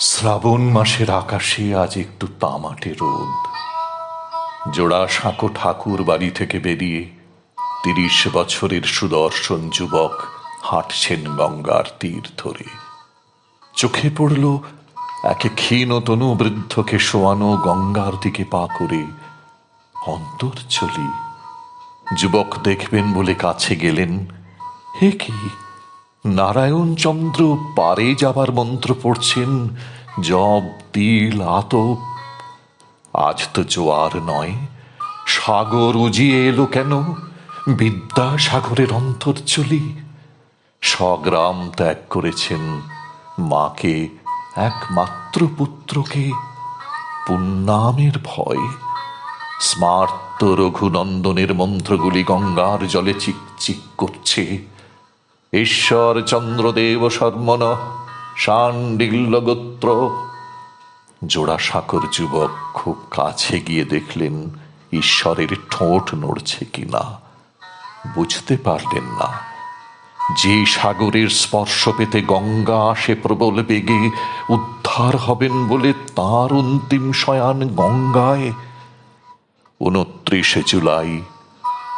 শ্রাবণ মাসের আকাশে আজ একটু তামাটে রোদ। জোড়া সাঁকো ঠাকুর বাড়ি থেকে বেরিয়ে তিরিশ বছরের সুদর্শন যুবক হাঁটছেন গঙ্গার তীর ধরে। চোখে পড়ল একে ক্ষীণ তনু বৃদ্ধকে শোয়ানো গঙ্গার দিকে পা করে অন্তর চলি যুবক দেখবেন বলে কাছে গেলেন, হে কি? নারায়ণ চন্দ্র পারে যাবার মন্ত্র পড়ছেন, জব তিল আতপ। আজ তো জোয়ার নয়, সাগর উজিয়ে এলো কেন? বিদ্যাসাগরের অন্তর্চলি স্বগ্রাম ত্যাগ করেছেন মাকে, একমাত্র পুত্রকে। পুণ্যামের ভয়, স্মার্ত রঘুনন্দনের মন্ত্রগুলি গঙ্গার জলে চিকচিক করছে। ঈশ্বর চন্দ্রদেব শর্মন শান্ডিল্য গোত্র জোড়া সাকর যুবক খুব কাছে গিয়ে দেখলেন, ঈশ্বরের ঠোঁট নড়ছে কিনা। বুঝতে পারলেন না। যে সাগরের স্পর্শ পেতে গঙ্গা আসে প্রবল বেগে, উদ্ধার হবেন বলে তার অন্তিম শয়ান গঙ্গায়। উনত্রিশে জুলাই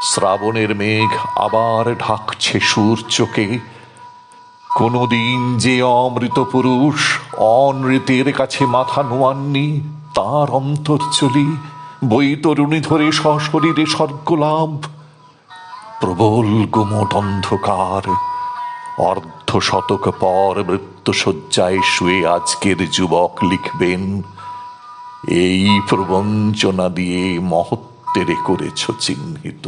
শ্রাবণের মেঘ আবার ঢাকছে সূর্যকে কোনদিন যে অমৃত পুরুষ অনৃতের কাছে মাথা নোয়াননি, তার অন্তর্চলি বৈতরুণী ধরে সশরীরে স্বর্গলাভ। প্রবল গুমট অন্ধকার, অর্ধ শতক পর মৃত্যুসজ্জায় শুয়ে আজকের যুবক লিখবেন, এই প্রবঞ্চনা দিয়ে মহত্বেরে করেছ চিহ্নিত।